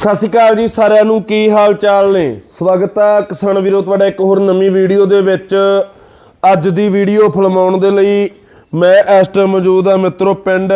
ਸਤਿ ਸ਼੍ਰੀ ਅਕਾਲ ਜੀ ਸਾਰਿਆਂ ਨੂੰ, ਕੀ ਹਾਲ ਚਾਲ ਨੇ? ਸਵਾਗਤ ਹੈ ਕਿਸਾਨ ਵੀਰੋ, ਤੁਹਾਡਾ ਇੱਕ ਹੋਰ ਨਵੀਂ ਵੀਡੀਓ ਦੇ ਵਿੱਚ। ਅੱਜ ਦੀ ਵੀਡੀਓ ਫਿਲਮਾਉਣ ਦੇ ਲਈ ਮੈਂ ਇਸ ਟਾਈਮ ਮੌਜੂਦ ਹਾਂ ਮਿੱਤਰੋ, ਪਿੰਡ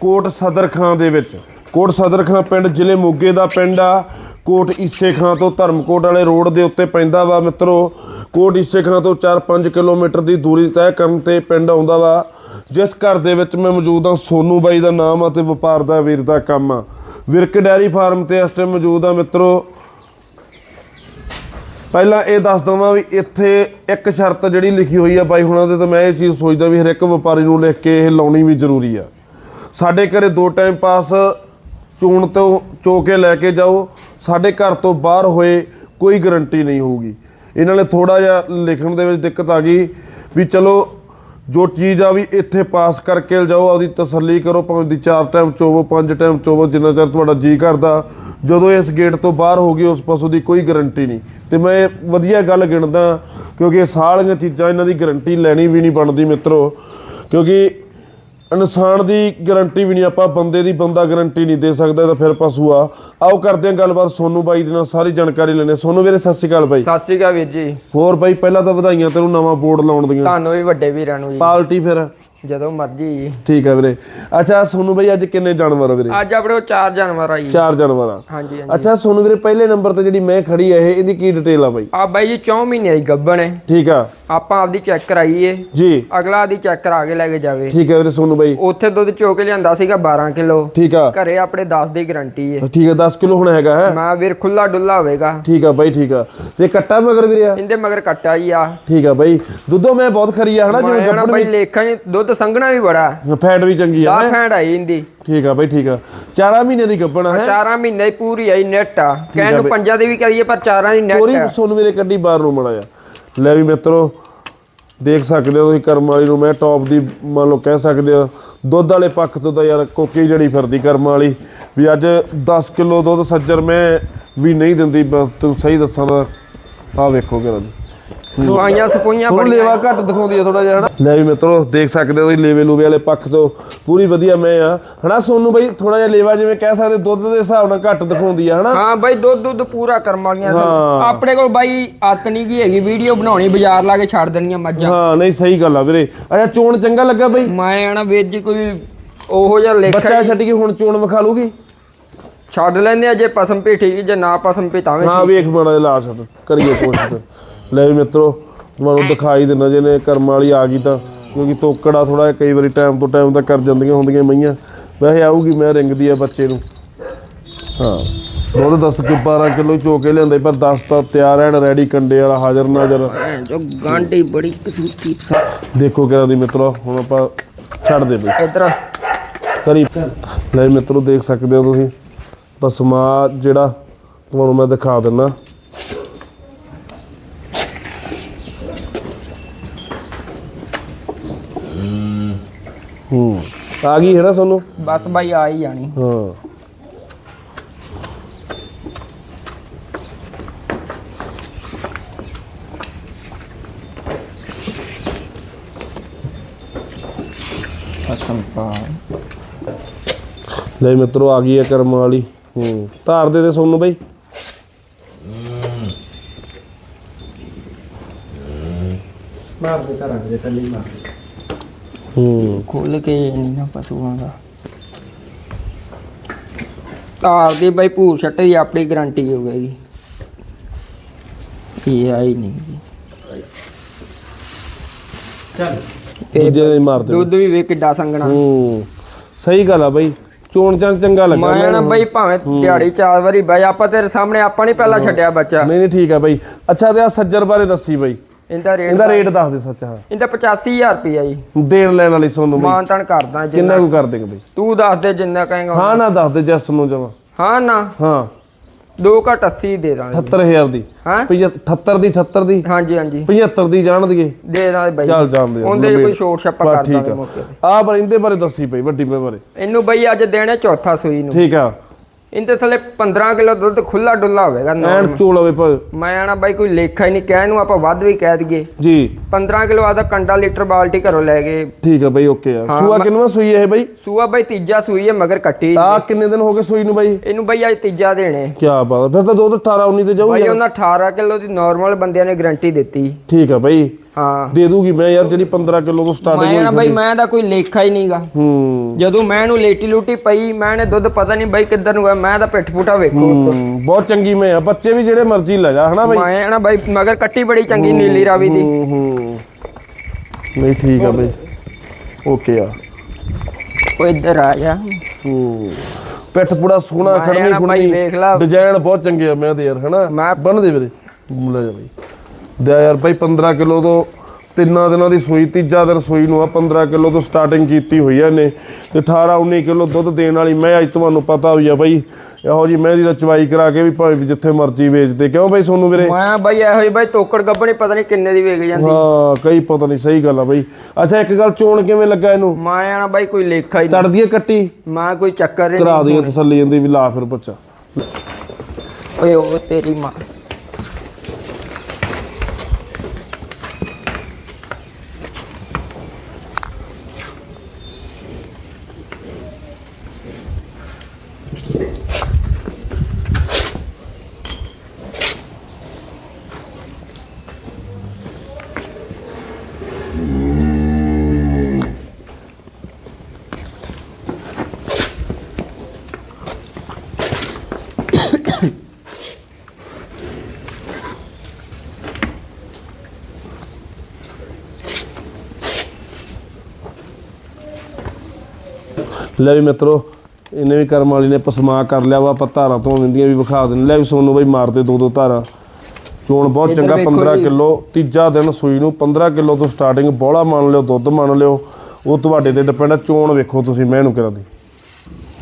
ਕੋਟ ਸਦਰ ਖਾਂ ਦੇ ਵਿੱਚ। ਕੋਟ ਸਦਰ ਖਾਂ ਪਿੰਡ ਜ਼ਿਲ੍ਹੇ ਮੋਗੇ ਦਾ ਪਿੰਡ ਆ। ਕੋਟ ਈਸੇ ਖਾਂ ਤੋਂ ਧਰਮਕੋਟ ਵਾਲੇ ਰੋਡ ਦੇ ਉੱਤੇ ਪੈਂਦਾ ਵਾ ਮਿੱਤਰੋ। ਕੋਟ ਈਸੇ ਖਾਂ ਤੋਂ 4-5 ਕਿਲੋਮੀਟਰ ਦੀ ਦੂਰੀ ਤੈਅ ਕਰਨ ਤੇ ਪਿੰਡ ਆਉਂਦਾ ਵਾ। ਜਿਸ ਘਰ ਦੇ ਵਿੱਚ ਮੈਂ ਮੌਜੂਦ ਹਾਂ ਸੋਨੂ ਬਾਈ ਦਾ ਨਾਮ ਆ ਤੇ ਵਪਾਰ ਦਾ ਵੀਰ ਦਾ ਕੰਮ ਆ। ਵਿਰਕ ਡੈਰੀ ਫਾਰਮ ਤੇ ਇਸ ਟਾਈਮ ਮੌਜੂਦ ਆ ਮਿੱਤਰੋ। ਪਹਿਲਾਂ ਇਹ ਦੱਸ ਦਵਾਂ ਵੀ ਇੱਥੇ ਇੱਕ ਸ਼ਰਤ ਜਿਹੜੀ ਲਿਖੀ ਹੋਈ ਆ ਬਾਈ ਹੁਣਾਂ ਦੇ ਤਾਂ ਮੈਂ ਇਹ ਚੀਜ਼ ਸੋਚਦਾ ਵੀ ਹਰ ਇੱਕ ਵਪਾਰੀ ਨੂੰ ਲਿਖ ਕੇ ਇਹ ਲਾਉਣੀ ਵੀ ਜ਼ਰੂਰੀ ਆ। ਸਾਡੇ ਘਰੇ ਦੋ ਟਾਈਮ ਪਾਸ ਚੂਣ ਤੋਂ ਚੋ ਕੇ ਲੈ ਕੇ ਜਾਓ, ਸਾਡੇ ਘਰ ਤੋਂ ਬਾਹਰ ਹੋਏ ਕੋਈ ਗਾਰੰਟੀ ਨਹੀਂ ਹੋਊਗੀ। ਇਹਨਾਂ ਨੇ ਥੋੜਾ ਜਿਹਾ ਲਿਖਣ ਦੇ ਵਿੱਚ ਦਿੱਕਤ ਆ ਗਈ ਵੀ ਚਲੋ ਜੋ ਚੀਜ਼ ਆ ਵੀ ਇੱਥੇ ਪਾਸ ਕਰਕੇ ਲਿਜਾਓ, ਆਪਦੀ ਤਸੱਲੀ ਕਰੋ, ਭਾਵੇਂ ਦੀ ਚਾਰ ਟਾਈਮ ਚੋਵੋ, ਪੰਜ ਟਾਈਮ ਚੋਵੋ, ਜਿੰਨਾ ਚਿਰ ਤੁਹਾਡਾ ਜੀ ਕਰਦਾ, ਜਦੋਂ ਇਸ ਗੇਟ ਤੋਂ ਬਾਹਰ ਹੋ ਗਈ, ਉਸ ਪਸ਼ੂ ਦੀ ਕੋਈ ਗਾਰੰਟੀ ਨਹੀਂ। ਤੇ ਮੈਂ ਇਹ ਵਧੀਆ ਗੱਲ ਗਿਣਦਾ, ਕਿਉਂਕਿ ਇਹ ਸਾਰੀਆਂ ਚੀਜ਼ਾਂ, ਇਹਨਾਂ ਦੀ ਗਾਰੰਟੀ ਲੈਣੀ ਵੀ ਨਹੀਂ ਬਣਦੀ ਮਿੱਤਰੋ, ਕਿਉਂਕਿ ਇਨਸਾਨ ਦੀ ਗਾਰੰਟੀ ਵੀ ਨਹੀਂ ਆਪਾਂ ਬੰਦੇ ਦੀ ਬੰਦਾ ਗਾਰੰਟੀ ਨਹੀਂ ਦੇ ਸਕਦਾ ਤਾਂ ਫਿਰ ਪਸ਼ੂ ਆ। ਆਓ ਕਰਦੇ ਹਾਂ ਗੱਲਬਾਤ ਸੋਨੂ ਬਾਈ ਦੇ ਨਾਲ ਸਾਰੀ ਜਾਣਕਾਰੀ ਲੈਣੇ ਸੋਨੂ ਵੀਰੇ ਸਤਿ ਸ਼੍ਰੀ ਅਕਾਲ ਬਾਈ। ਸਤਿ ਸ੍ਰੀ ਅਕਾਲ ਵੀਰ ਜੀ। ਹੋਰ ਬਾਈ ਪਹਿਲਾਂ ਤਾਂ ਵਧਾਈਆਂ ਤੈਨੂੰ ਨਵਾਂ ਬੋਰਡ ਲਾਉਣ ਦੀਆਂ। ਤੁਹਾਨੂੰ ਵੀ ਵੱਡੇ ਵੀਰਾਂ ਨੂੰ ਜੀ। ਪਾਲਟੀ ਫਿਰ। ਜਦੋਂ ਮਰਜ਼ੀ। ਠੀਕ ਹੈ ਵੀਰੇ। ਅੱਛਾ ਸੋਨੂ ਬਾਈ ਅੱਜ ਕਿੰਨੇ ਜਾਨਵਰ ਆ ਵੀਰੇ? ਅੱਜ ਆਪਣੇ ਕੋਲ ਚਾਰ ਜਾਨਵਰ ਆ ਜੀ। ਚਾਰ ਜਾਨਵਰ ਆ। ਹਾਂਜੀ ਹਾਂਜੀ। ਅੱਛਾ ਸੋਨੂ ਵੀਰੇ ਪਹਿਲੇ ਨੰਬਰ ਤੇ ਜਿਹੜੀ ਮੈਂ ਖੜੀ ਆ ਇਹ ਇਹਦੀ ਕੀ ਡਿਟੇਲ ਆ ਬਾਈ? ਆ ਬਾਈ ਜੀ 4 ਮਹੀਨੇ ਦੀ ਗੱਬਣ ਹੈ। ਠੀਕ ਆ। ਆਪਾਂ ਆਪਦੀ ਚੈੱਕ ਕਰਾਈਏ। ਜੀ। ਅਗਲਾ ਆਦੀ ਚੈੱਕ ਕਰਾ ਕੇ ਲੈ ਕੇ ਜਾਵੇ। ਠੀਕ ਹੈ ਵੀਰੇ ਸੋਨੂ ਬਾਈ। ਉੱਥੇ ਦੁੱਧ ਚੋ ਕੇ ਲਿਆਂਦਾ ਸੀਗਾ 12 ਕਿਲੋ। ਠੀਕ ਆ। ਘਰੇ ਆਪਣੇ 10 ਦੀ ਗਾਰੰਟੀ ਹੈ। ਠੀਕ ਆ 10 ਕਿਲੋ ਹੁਣ ਹੈਗਾ ਹੈ? ਮੈਂ ਵੀਰ ਖੁੱਲਾ ਡੁੱਲਾ ਹੋਵੇਗਾ। ਠੀਕ ਆ ਬਾਈ ਠੀਕ ਆ। ਤੇ ਕੱਟਾ ਮਗਰ ਵੀਰੇ ਆ? ਇਹਦੇ ਮਗਰ ਕੱਟਾ ਜੀ ਆ। ਠੀਕ ਆ ਬਾਈ। ਦੁੱਧੋ ਮੈਂ ਬਹੁਤ ਖਰੀ ਆ ਹਨਾ? ਜਿਵੇਂ ਗੱਪਣ ਬਾਈ ਲੇਖਾਂ ਨੇ ਦੁੱਧ ਸੰਘਣਾ ਵੀ ਬੜਾ। ਫੈਟ ਵੀ ਚੰਗੀ ਆ ਆ ਫੈਂਡ ਆਈ ਇੰਦੀ ਠੀਕ ਆ ਬਾਈ ਠੀਕ ਆ। ਚਾਰਾਂ ਮਹੀਨੇ ਦੀ ਗੱਪਣ ਹੈ? ਚਾਰਾਂ ਮਹੀਨੇ ਦੀ ਪੂਰੀ ਆਈ ਨੈਟ ਆ। ਕਹਿਣ ਨੂੰ ਪੰਜਾਂ ਦੀ ਵੀ ਕਰੀਏ ਪਰ ਚਾਰਾਂ ਦੀ ਨੈਟ ਪੂਰੀ ਸੋਨ ਵੀਰੇ ਕੱਢੀ ਬਾਹਰ ਨੂੰ ਮੜਾ ਜਾ ਲੈ ਵੀ ਮਿੱਤਰੋ ਦੇਖ ਸਕਦੇ ਹੋ ਤੁਸੀਂ ਕਰਮ ਵਾਲੀ ਨੂੰ ਮੈਂ ਟੌਪ ਦੀ ਮੰਨ ਲਓ ਕਹਿ ਸਕਦੇ ਹੋ। ਦੁੱਧ ਵਾਲੇ ਪੱਖ ਤੋਂ ਤਾਂ ਯਾਰ ਕੋਕੀ ਜੜੀ ਫਿਰਦੀ ਕਰਮ ਵਾਲੀ। ਵੀ ਅੱਜ 10 ਕਿਲੋ ਦੁੱਧ ਸੱਜਰ ਮੈਂ ਵੀ ਨਹੀਂ ਦਿੰਦੀ ਤੂੰ ਸਹੀ ਦੱਸਾਂ ਤਾਂ। ਆ ਵੇਖੋ ਕਿਹੜਾ। ਸਵਾਈਆਂ ਸਪੋਈਆਂ ਥੋੜਾ ਲੇਵਾ ਘੱਟ ਦਿਖਾਉਂਦੀ ਆ ਥੋੜਾ ਜਿਹਾ ਹਨਾ? ਲੈ ਵੀ ਮਿੱਤਰੋ ਦੇਖ ਸਕਦੇ ਹੋ ਤੁਸੀਂ ਲੇਵੇ ਲੂਵੇ ਵਾਲੇ ਪੱਖ ਤੋਂ। ਪੂਰੀ ਵਧੀਆ ਮੈਂ ਆ। ਹਨਾ ਸੋਨੂੰ ਬਈ ਥੋੜਾ ਜਿਹਾ ਲੇਵਾ ਜਿਵੇਂ ਕਹਿ ਸਕਦੇ ਦੁੱਧ ਦੇ ਹਿਸਾਬ ਨਾਲ ਘੱਟ ਦਿਖਾਉਂਦੀ ਆ ਹਨਾ? ਹਾਂ ਬਾਈ ਦੁੱਧ ਦੁੱਧ ਪੂਰਾ ਕਰਮ ਵਾਲੀਆਂ। ਆਪਣੇ ਕੋਲ ਬਾਈ ਆਤ ਨਹੀਂ ਕੀ ਹੈਗੀ ਵੀਡੀਓ ਬਣਾਉਣੀ ਬਾਜ਼ਾਰ ਲਾ ਕੇ ਛੱਡ ਦੇਣੀਆਂ ਮੱਝਾਂ। ਹਾਂ ਨਹੀਂ ਸਹੀ ਗੱਲ ਆ ਵੀਰੇ। ਅੱਛਾ ਚੋਣ ਚੰਗਾ ਲੱਗਾ ਬਈ? ਮੈਂ ਆਣਾ ਵੀਰ ਜੀ ਕੋਈ ਉਹੋ ਜਿਹਾ ਲੇਖਾ ਬੱਚਾ ਛੱਡ ਕੇ ਹੁਣ ਚੋਣ ਵਿਖਾ ਲੂਗੀ ਛੱਡ ਲੈਂਦੇ ਆ ਜੇ ਪਸਮ ਪੀ ਠੀਕ ਜੇ ਨਾ ਪਸਮ ਪੀ ਤਾਂ ਵੀ ਹਾਂ ਵੇਖ ਮਾੜਾ ਜਿਹਾ ਲਾ ਛੱਡ ਕਰੀਏ ਕੋਸ਼ਿਸ਼। ਲੈ ਵੀ ਮਿੱਤਰੋ ਤੁਹਾਨੂੰ ਦਿਖਾਈ ਦਿੰਦਾ ਜਿਹਨੇ ਕਰਮ ਵਾਲੀ ਆ ਗਈ ਤਾਂ ਕਿਉਂਕਿ ਤੋਕੜਾ ਥੋੜਾ ਕਈ ਵਾਰੀ ਟਾਈਮ ਤੋਂ ਟਾਈਮ ਤੱਕ ਕਰ ਜਾਂਦੀਆਂ ਹੁੰਦੀਆਂ ਮਈਆਂ। ਵੈਸੇ ਆਊਗੀ ਮੈਂ ਰਿੰਗਦੀ ਆ ਬੱਚੇ ਨੂੰ। ਹਾਂ। ਦੁੱਧ 10 ਕਿ 12 ਕਿਲੋ ਚੋ ਕੇ ਲਿਆਂਦੇ ਪਰ 10 ਤਾਂ ਤਿਆਰ ਐਨ ਰੈਡੀ ਕੰਡੇ ਵਾਲਾ ਹਾਜ਼ਰ ਨਾਜ਼ਰ। ਜੋ ਗਾਂਢੀ ਬੜੀ ਕਸੂਤੀ ਦੇਖੋ ਕਿਹੜਾ ਦੀ ਮਿੱਤਰੋ ਹੁਣ ਆਪਾਂ ਛੱਡ ਦੇ ਬਈ। ਇਧਰ ਕਰੀ। ਲੈ ਮਿੱਤਰੋ ਦੇਖ ਸਕਦੇ ਹੋ ਤੁਸੀਂ। ਪਸਮਾ ਜਿਹੜਾ ਤੁਹਾਨੂੰ ਮੈਂ ਦਿਖਾ ਦਿੰਨਾ ਹੂੰ। ਆ ਗਈ ਹੈ ਨਾ ਤੁਹਾਨੂੰ ਬਸ ਬਾਈ ਆ ਹੀ ਜਾਣੀ। ਹਾਂ। ਪਸਮ ਪਾ ਲੈ ਮਿੱਤਰੋ ਆ ਗਈ ਹੈ ਕਰਮ ਵਾਲੀ। ਹੂੰ। ਧਾਰ ਦੇ ਦੇ ਤੁਹਾਨੂੰ ਬਈ। ਮਾਰ ਦੇ ਕਰਾਂ ਦੇ ਥੱਲੇ ਮਾਰ ਹੂੰ ਖੋਲ ਕੇ ਨਹੀਂ ਨਾ ਪਸ਼ੂਆਂ ਦਾ। ਤਾਰ ਦੀ ਬਾਈ ਭੂਰ ਛੱਟ ਦੀ ਆਪਣੀ ਗਾਰੰਟੀ ਹੋਵੇਗੀ ਇਹ ਆਈ ਨਹੀਂ ਚੱਲ। ਦੂਜੇ ਦੇ ਮਾਰ ਦੇ ਦੁੱਧ ਵੀ ਵੇ ਕਿੱਡਾ ਸੰਗਣਾ ਹੂੰ ਸਹੀ ਗੱਲ ਆ ਬਈ। ਚੋਣ ਚੰਗ ਚੰਗਾ ਲੱਗਾ ਮੈਂ ਨਾ। ਬਈ ਭਾਵੇਂ ਦਿਹਾੜੀ ਚਾਰ ਵਾਰੀ ਬਾਈ ਆਪਾਂ ਤੇਰੇ ਸਾਹਮਣੇ ਆਪਾਂ ਨਹੀਂ ਪਹਿਲਾਂ ਛੱਡਿਆ ਬੱਚਾ। ਨਹੀਂ ਨਹੀਂ ਠੀਕ ਆ ਬਈ। ਅੱਛਾ ਤੇ ਆ ਸੱਜਰ ਬਾਰੇ ਦੱਸੀ ਬਈ। ਇਹਦਾ ਰੇਟ ਇਹਦਾ ਰੇਟ ਦੱਸ ਦੇ ਸੱਚ ਹਾਂ। ਇਹਦਾ 85000 ਰੁਪਇਆ ਜੀ। ਦੇਣ ਲੈਣ ਵਾਲੀ ਸੋਨੂੰ ਬਈ। ਮਾਨ ਤਾਨ ਕਰਦਾ ਕਿੰਨਾ ਜਿੰਨਾ ਕੁ ਕਰ ਦੇਂਗੇ ਬਈ? ਤੂੰ ਦੱਸ ਦੇ ਜਿੰਨਾ ਕਹੇਗਾ ਹਾਂ ਨਾ ਦੱਸ ਦੇ ਜੱਸ ਨੂੰ ਜਮਾ। ਹਾਂ ਨਾ। ਹਾਂ। 2 ਘਟ 80 ਦੇ ਦਾਂਗੇ। 78000 ਦੀ। ਹਾਂ। 78 ਦੀ 78 ਦੀ। ਹਾਂਜੀ ਹਾਂਜੀ। 75 ਦੀ ਜਾਣ ਦੀਏ ਦੇ ਦਾਂਗੇ ਬਾਈ। ਚੱਲ ਜਾਂਦੇ ਆ, ਉਹਦੇ 'ਚ। ਕੋਈ ਛੋਟ ਛੱਪਾ ਬਸ ਕਰ ਠੀਕ ਦਾਂਗੇ ਆ। ਮੌਕੇ ਤੇ। ਆ ਪਰ ਇਹਦੇ ਬਾਰੇ ਦੱਸੀ ਪਈ ਵੱਡੀ ਮੈਂ ਬਾਰੇ। ਇਹਨੂੰ ਬਈ ਅੱਜ ਦੇਣੇ ਚੌਥਾ ਸੂਈ ਨੂੰ। ਠੀਕ ਆ। ਇਹਦੇ ਥੱਲੇ 15 ਕਿਲੋ ਦੁੱਧ ਖੁੱਲਾ ਡੁੱਲਾ ਹੋਵੇਗਾ ਐਨ normal। ਚੋਲ ਹੋਵੇ ਪਰ ਮੈਂ ਆਣਾ ਬਾਈ ਕੋਈ ਲੇਖਾ ਹੀ ਨਹੀਂ ਕਹਿ ਨੂੰ ਆਪਾਂ ਵੱਧ ਵੀ ਕਹਿ ਦਈਏ। ਜੀ। 15 ਕਿਲੋ ਆਦਾ ਕੰਡਾ ਲੀਟਰ ਬਾਲਟੀ ਘਰੋਂ ਲੈ ਗਏ ਠੀਕ ਆ ਬਾਈ ਓਕੇ ਆ। ਹਾਂ, ਸੂਆ ਮੈਂ- ਕਿੰਨਵਾ ਸੂਈ ਹੈ ਬਾਈ? ਸੂਆ ਬਾਈ ਤੀਜਾ ਸੂਈ ਹੈ ਮਗਰ ਕੱਟੀ ਆ ਕਿੰਨੇ ਦਿਨ ਹੋ ਗਏ ਸੂਈ ਨੂੰ ਬਾਈ? ਇਹਨੂੰ ਬਾਈ ਅੱਜ ਤੀਜਾ ਦੇਣੇ ਕੀ ਬਾਤ ਆ। ਫਿਰ ਤਾਂ ਦੁੱਧ 18 19 ਤੇ ਜਾਊ ਬਾਈ ਯਾਰ। ਉਹਨਾਂ 18 ਕਿਲੋ ਦੀ ਨਾਰਮਲ ਬੰਦਿਆਂ ਨੇ ਗਾਰੰਟੀ ਦਿੱਤੀ। ਠੀਕ ਆ ਬਾਈ। ਹਾਂ। ਦੇ ਦੂਗੀ। ਮੈਂ ਯਾਰ ਜਿਹੜੀ 15 ਕਿਲੋ ਤੋਂ ਸਟਾਰਟਿੰਗ ਮੈਂ ਨਾ ਬਾਈ ਮੈਂ ਦਾ ਕੋਈ ਲੇਖਾ ਹੀ ਨਹੀਂਗਾ। ਹੂੰ। ਜਦੋਂ ਮੈਂ ਇਹਨੂੰ ਲੇਟੀ ਲੂਟੀ ਪਈ ਮੈਂ ਨੇ ਦੁੱਧ ਪਤਾ ਨਹੀਂ ਬਾਈ ਕਿੱਧਰ ਨੂੰ ਗਿਆ ਮੈਂ ਤਾਂ ਪਿੱਠ ਪੁੱਠਾ ਵੇਖੋ ਬਹੁਤ ਚੰਗੀ ਮੈਂ ਆ ਬੱਚੇ ਵੀ ਜਿਹੜੇ ਮਰਜ਼ੀ ਲੈ ਜਾ ਹਨਾ ਬਾਈ? ਮੈਂ ਨਾ ਬਾਈ ਮਗਰ ਕੱਟੀ ਬੜੀ ਚੰਗੀ ਨੀਲੀ ਰਾਵੀ ਦੀ। ਹੂੰ ਨਹੀਂ ਠੀਕ ਆ ਬਾਈ। ਓਕੇ ਆ। ਉਹ ਇੱਧਰ ਆ ਜਾ। ਹੂੰ। ਪਿੱਠ ਪੂੜਾ ਸੋਹਣਾ ਖੜਨੀ ਖੁੜਨੀ। ਡਿਜ਼ਾਈਨ ਬਹੁਤ ਚੰਗੇ ਆ ਮੈਂ ਤੇ ਯਾਰ ਹਨਾ? ਮੈਂ- ਬੰਨ ਦੇ ਵੀਰੇ। ਲੈ ਜਾ ਬਾਈ। ਦੇ ਯਾਰ ਬਾਈ 15 ਕਿਲੋ ਤੋਂ ਤਿੰਨਾਂ ਦਿਨਾਂ ਦੀ ਸੂਈ ਤੀਜਾ ਦਿਨ ਸੂਈ ਨੂੰ ਆ 15 ਕਿਲੋ ਤੋਂ ਸਟਾਰਟਿੰਗ ਕੀਤੀ ਹੋਈ ਆ ਇਹਨੇ। ਤੇ 18 19 ਕਿਲੋ ਦੁੱਧ ਦੇਣ ਵਾਲੀ ਮੈਂ ਅੱਜ ਤੁਹਾਨੂੰ ਪਤਾ ਹੋਈ ਆ ਬਾਈ ਇਹੋ ਜੀ ਮਹਿੰਦੀ ਦਾ ਚਵਾਈ ਕਰਾ ਕੇ ਵੀ ਭਾਵੇਂ ਜਿੱਥੇ ਮਰਜ਼ੀ ਵੇਚਦੇ। ਕਿਉਂ ਬਾਈ ਸੋਨੂੰ ਵੀਰੇ? ਮੈਂ ਬਾਈ ਇਹੋ ਜਿਹੀ ਬਾਈ ਤੋਕੜ ਗੱਬਣੀ ਪਤਾ ਨਹੀਂ ਕਿੰਨੇ ਦੀ ਵੇਚ ਜਾਂਦੀ। ਹਾਂ ਕਈ ਪਤਾ ਨਹੀਂ ਸਹੀ ਗੱਲ ਆ ਬਾਈ ਅੱਛਾ ਇੱਕ ਗੱਲ ਚੋਣ ਕਿਵੇਂ ਲੱਗਾ ਇਹਨੂੰ? ਮੈਂ ਨਾ ਬਾਈ ਕੋਈ ਲੇਖਾ ਹੀ ਨਹੀਂ। ਚੜਦੀ ਹੈ ਕੱਟੀ? ਮੈਂ ਕੋਈ ਚੱਕਰ ਹੀ ਕਰਾ ਨਹੀਂ ਦਈਏ ਤਸੱਲੀ ਜਾਂਦੀ ਵੀ ਲਾ ਫਿਰ ਬੱਚਾ ਓਏ ਉਹ ਤੇਰੀ ਮਾਂ। ਲੈ ਵੀ ਮਿੱਤਰੋ ਇਹਨੇ ਵੀ ਕਰਮ ਵਾਲੀ ਨੇ ਪਸਮਾ ਕਰ ਲਿਆ ਵਾ ਆਪਾਂ ਧਾਰਾਂ ਤੋਂ ਦਿੰਦੀਆਂ ਵੀ ਵਿਖਾ ਦੇਣ ਲੈ ਵੀ ਸੋਨੂੰ ਬਾਈ ਮਾਰਦੇ ਦੋ ਦੋ ਧਾਰਾਂ। ਚੋਣ ਬਹੁਤ ਚੰਗਾ ਵੇਖੋ 15 ਜੀ। ਕਿਲੋ ਤੀਜਾ ਦਿਨ ਸੂਈ ਨੂੰ 15 ਕਿਲੋ ਤੋਂ ਸਟਾਰਟਿੰਗ ਬੋਲਾ ਮੰਨ ਲਿਓ ਦੁੱਧ ਮੰਨ ਲਿਓ। ਉਹ ਤੁਹਾਡੇ ਤੇ ਡਿਪੈਂਡ ਚੋਣ ਵੇਖੋ ਤੁਸੀਂ ਮੈਂ ਇਹਨੂੰ ਕਰਾਂ ਦੀ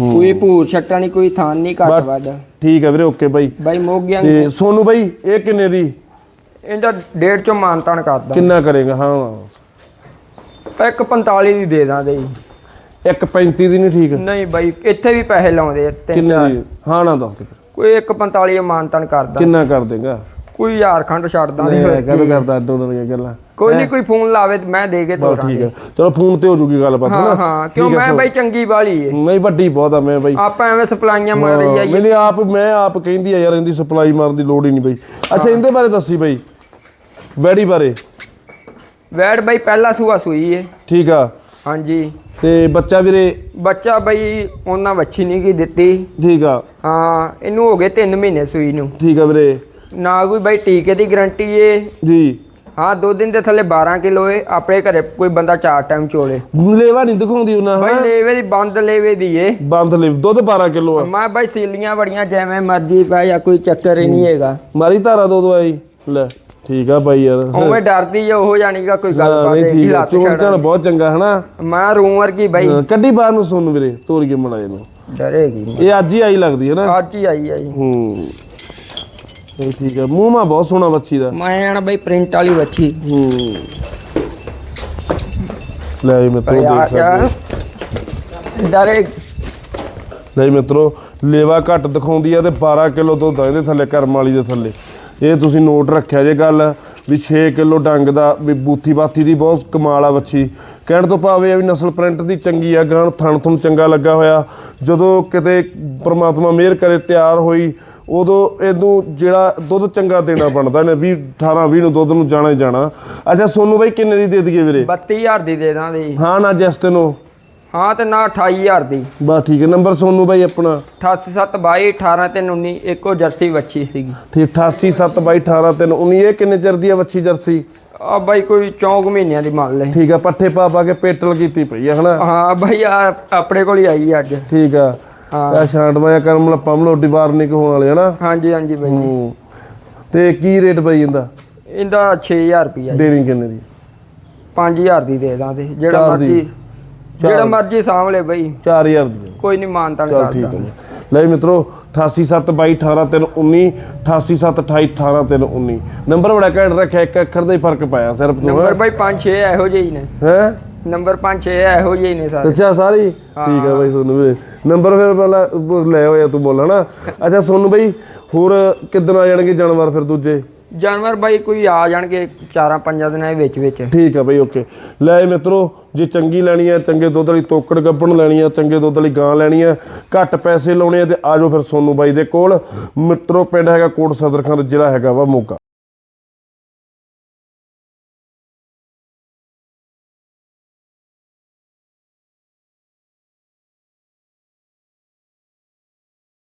ਕੋਈ ਭੂਰ ਛੱਟਾ ਨਹੀਂ ਕੋਈ ਥਾਨ ਨਹੀਂ ਘੱਟ। ਵੱਧ। ਠੀਕ ਹੈ ਵੀਰੇ ਓਕੇ ਬਾਈ। ਬਾਈ ਮੁੱਕ ਗਿਆ। ਤੇ ਸੋਨੂੰ ਬਾਈ ਇਹ ਕਿੰਨੇ ਦੀ? ਇਹਦਾ ਡੇਢ ਚੋਂ ਮਾਨਤਾਨ ਕਰਦਾ। ਕਿੰਨਾ ਕਰੇਗਾ? ਹਾਂ। ਇੱਕ 45 ਦੀ ਦੇ ਦਾਂਦੇ ਜੀ। ਇੱਕ 35 ਦੀ ਨਹੀਂ ਠੀਕ। ਨਹੀਂ ਬਾਈ ਇੱਥੇ ਵੀ ਪੈਸੇ ਲਾਉਂਦੇ ਆ ਤਿੰਨ ਕਿੰਨੇ ਚਾਰ। ਦੀ? ਹਾਂ ਨਾ ਦੱਸ ਦੇ ਫਿਰ। ਕੋਈ ਇੱਕ 45 ਮਾਨਤਾਨ ਕਰਦਾ। ਕਿੰਨਾ ਕਰ ਦੇਗਾ? ਕੋਈ ਯਾਰ ਖੰਡ ਛੱਡ ਦਾਂਦੇ ਮੈਂ ਕਦੋਂ ਕਰਦਾ ਅੱਡੋ ਦੀਆਂ ਗੱਲਾਂ। ਕੋਈ ਨਹੀਂ ਕੋਈ ਫੋਨ ਲਾਵੇ ਤੇ ਮੈਂ ਦੇ ਕੇ ਬਸ ਠੀਕ ਹੈ ਚਲੋ ਫੋਨ ਤੇ ਹੋ ਜੂਗੀ ਗੱਲਬਾਤ ਹਾਂ ਹਨਾ? ਹਾਂ ਕਿਉਂ ਠੀਕ ਹੈ, ਮੈਂ ਬਾਈ ਚੰਗੀ ਵਾਲੀ ਏ। ਨਹੀਂ ਵੱਡੀ ਬਹੁਤ ਆ ਮੈਂ ਬਾਈ। ਆਪਾਂ ਐਵੇਂ ਸਪਲਾਈਆਂ ਮਾਰ ਰਹੀ ਆ ਮੈਨੇ ਆਪ ਮੈਂ ਆਪ ਕਹਿੰਦੀ ਆ ਯਾਰ ਇਹਦੀ ਸਪਲਾਈ ਮਾਰਨ ਦੀ ਲੋੜ ਹੀ ਨਹੀਂ ਬਈ। ਅੱਛਾ ਇਹਦੇ ਬਾਰੇ ਦੱਸੀ ਬਈ। ਬੈੜੀ ਬਾਰੇ। ਵੈੜ ਬਾਈ ਪਹਿਲਾ ਸੂਆ ਸੂਈ ਏ। ਠੀਕ ਆ। ਹਾਂਜੀ। ਤੇ ਬੱਚਾ ਵੀਰੇ? ਬੱਚਾ ਬਈ ਉਹਨਾਂ ਵੱਛੀ ਨਹੀਂ ਕੀ ਦਿੱਤੀ। ਠੀਕ ਆ। ਹਾਂ ਇਹਨੂੰ ਹੋ ਗਏ 3 ਮਹੀਨੇ ਸੂਈ ਨੂੰ। ਠੀਕ ਆ ਵੀਰੇ। ਨਾ ਕੋਈ ਬਾਈ ਟੀਕੇ ਦੀ ਗਾਰੰਟੀ ਏ। ਜੀ। ਹਾਂ ਦੋ ਦਿਨ ਦੇ ਥੱਲੇ 12 ਕਿਲੋ ਏ। ਆਪਣੇ ਘਰੇ ਕੋਈ ਬੰਦਾ ਚਾਰ ਟਾਈਮ ਚੋਲੇ। ਲੇਵਾ ਨਹੀਂ ਦਿਖਾਉਂਦੀ ਉਹਨਾਂ ਬਾਈ ਲੇਵੇ ਦੀ ਬੰਦ ਲੇਵੇ ਦੀ ਏ। ਬੰਦ ਲੈ ਦੁੱਧ 12 ਕਿਲੋ ਆ। ਮੈਂ ਬਾਈ ਸੀਲੀਆਂ ਬੜੀਆਂ ਜਿਵੇਂ ਮਰਜ਼ੀ ਪੈ ਜਾਂ ਕੋਈ ਚੱਕਰ ਹੀ ਨਹੀਂ ਹੈਗਾ। ਮਾਰੀ ਧਾਰਾ ਦੋ ਦੋ ਆਈ। ਲੈ। ਠੀਕ ਆ ਬਾਈ ਯਾਰ। ਉਵੇਂ ਡਰਦੀ ਏ ਉਹ ਜਾਣੀਗਾ ਕੋਈ ਗੱਲ ਨਹੀਂ ਹੈ ਠੀਕ ਆ। ਲੱਤ ਚੋਣ ਚਾਣ ਬਹੁਤ ਚੰਗਾ ਹਨਾ? ਮੈਂ ਰੂਮ ਵਰਗੀ ਬਾਈ। ਕੱਢੀ ਬਾਹਰ ਨੂੰ ਸੋਨੂੰ ਵੀਰੇ ਤੋਰ ਕੇ ਮਣਾ ਇਹਨੂੰ। ਡਰੇਗੀ ਇਹ ਅੱਜ ਹੀ ਆਈ ਲੱਗਦੀ ਹੈ ਨਾ? ਅੱਜ ਹੀ ਆਈ ਆਈ ਹੂੰ। ਇਹ ਠੀਕ ਆ ਮੂੰਹ ਮਾ ਬਹੁਤ ਸੋਹਣਾ ਬੱਚੀ ਦਾ। ਮੈਂ ਆਣਾ ਬਾਈ ਪ੍ਰਿੰਟ ਵਾਲੀ ਵੱਛੀ। ਹੂੰ। ਲੈ ਜੀ ਮਿੱਤਰੋ ਦੇਖ ਸਕਦੇ। ਡਰੇ। ਜੀ ਮਿੱਤਰੋ ਲੇਵਾ ਘੱਟ ਦਿਖਾਉਂਦੀ ਆ ਤੇ 12 ਕਿਲੋ ਦੁੱਧ ਆ ਇਹਦੇ ਥੱਲੇ ਕਰਮ ਵਾਲੀ ਦੇ ਥੱਲੇ। ਇਹ ਤੁਸੀਂ ਨੋਟ ਰੱਖਿਆ ਜੇ ਗੱਲ ਵੀ 6 ਕਿਲੋ ਡੰਗ ਦਾ ਵੀ ਬੂਥੀ ਬਾਥੀ ਦੀ ਬਹੁਤ ਕਮਾਲ ਆ ਬੱਚੀ। ਕਹਿਣ ਤੋਂ ਭਾਵੇਂ ਆ ਵੀ ਨਸਲ ਪ੍ਰਿੰਟ ਦੀ ਚੰਗੀ ਆ ਗਾਣ ਥਣ ਥਣ ਚੰਗਾ ਲੱਗਾ ਹੋਇਆ। ਜਦੋਂ ਕਿਤੇ ਪ੍ਰਮਾਤਮਾ ਮਿਹਰ ਕਰੇ ਤਿਆਰ ਹੋਈ ਉਦੋਂ ਇਹਨੂੰ ਜਿਹੜਾ ਦੁੱਧ ਚੰਗਾ ਦੇਣਾ ਬਣਦਾ ਨੇ 20 18 20 ਨੂੰ ਦੁੱਧ ਨੂੰ ਜਾਣਾ ਹੀ ਜਾਣਾ। ਅੱਛਾ ਸੋਨੂੰ ਬਾਈ ਕਿੰਨੇ ਦੀ ਦੇ ਦਈਏ ਵੀਰੇ? 32000 ਦੀ ਦੇ ਜੀ। ਹਾਂ ਨਾ ਜਿਸ ਤੈਨੂੰ ਹਾਂ ਤੇ ਨਾ 28000 ਦੀ। ਬਸ ਠੀਕ ਹੈ ਨੰਬਰ ਸੋਨੂੰ ਬਾਈ ਆਪਣਾ। 8722 18 ਤੇ 19 ਇੱਕੋ ਜਰਸੀ ਵੱਛੀ ਸੀਗੀ। ਠੀਕ 88 ਬਾਈ 18 ਤਿੰਨ 19 ਇਹ ਕਿੰਨੇ ਚਿਰ ਦੀ ਆ ਬੱਚੀ ਜਰਸੀ? ਆ ਬਾਈ ਕੋਈ 4 ਮਹੀਨਿਆਂ ਦੀ ਮੰਨ ਲੈ। ਠੀਕ ਆ ਪੱਠੇ ਪਾ ਪਾ ਕੇ ਪੇਟਲ ਕੀਤੀ ਪਈ ਆ ਹਨਾ? ਹਾਂ ਬਾਈ ਆ ਆਪਣੇ ਕੋਲ ਹੀ ਆਈ ਅੱਜ। ਠੀਕ ਆ। ਆ ਛਾਂਟਵਾ ਜਾਂ ਕਰਮ ਲੱਪਾ ਮਲੋਡੀ ਬਾਰ ਨਹੀਂ ਹੋਣ ਵਾਲੇ ਹਨਾ? ਹਾਂਜੀ ਹਾਂਜੀ ਬਾਈ ਹੂੰ। ਤੇ ਕੀ ਰੇਟ ਪਈ ਜਾਂਦਾ ਇਹਦਾ 6000 ਰੁਪਿਆ ਦੇਣੀ ਕਿੰਨੇ ਦੀ? 5000 ਦੀ ਦੇ ਦਾਂਦੇ ਜਿਹੜਾ ਚਾਰ ਦੀ। ਮਰਜ਼ੀ ਜਿਹੜਾ ਮਰਜ਼ੀ ਸਾਂਭ ਲੈ ਬਾਈ। 4000 ਦੀ ਕੋਈ ਨਹੀਂ ਮਾਨਤਾਨ ਚਲ ਠੀਕ ਕਰਦਾ। ਹੈ। ਲੈ ਮਿੱਤਰੋ 88 ਬਾਈ 18 ਤਿੰਨ 19 88 28 18 ਤਿੰਨ 19 ਨੰਬਰ ਬੜਾ ਘੈਂਟ ਰੱਖਿਆ ਇੱਕ ਅੱਖਰ ਦਾ ਹੀ ਫ਼ਰਕ ਪਾਇਆ ਸਿਰਫ ਨੰਬਰ ਬਾਈ 5 6 ਇਹੋ ਜਿਹੇ ਹੀ ਨੇ। ਹੈ? ਨੰਬਰ 5 6 ਇਹੋ ਜਿਹੇ ਹੀ ਨੇ ਸਾਰੇ। ਅੱਛਾ ਸਾਰੀ? ਠੀਕ ਆ ਬਾਈ ਸੋਨੂੰ ਵੀਰੇ। ਨੰਬਰ ਫਿਰ ਪਹਿਲਾਂ ਲੈ ਹੋਇਆ ਤੂੰ ਬੋਲ ਹਨਾ? ਅੱਛਾ ਸੋਨੂੰ ਬਾਈ ਹੋਰ ਕਿੱਦਣ ਆ ਜਾਣਗੇ ਜਾਨਵਰ ਫਿਰ ਦੂਜੇ? ਜਾਨਵਰ ਬਾਈ ਕੋਈ ਆ ਜਾਣਗੇ ਚਾਰਾਂ ਪੰਜਾਂ ਦਿਨਾਂ ਦੇ ਵਿੱਚ ਵਿੱਚ। ਠੀਕ ਆ ਬਈ, ਓਕੇ। ਲੈ ਮਿੱਤਰੋ, ਜੇ ਚੰਗੀ ਲੈਣੀ ਹੈ ਚੰਗੇ ਦੁੱਧ ਵਾਲੀ ਤੋਕੜ ਗੱਬਣ ਲੈਣੀ ਹੈ ਚੰਗੇ ਦੁੱਧ ਵਾਲੀ ਗਾਂ ਲੈਣੀ ਹੈ ਘੱਟ ਪੈਸੇ ਲਾਉਣੇ ਆ ਤੇ ਆਜੋ ਫਿਰ ਸੋਨੂੰ ਬਾਈ ਦੇ ਕੋਲ। ਮਿੱਤਰੋ, ਪਿੰਡ ਹੈਗਾ ਕੋਟ ਸਦਰਖਾਂ ਜ਼ਿਲ੍ਹਾ ਹੈਗਾ ਵਾ ਮੋਗਾ।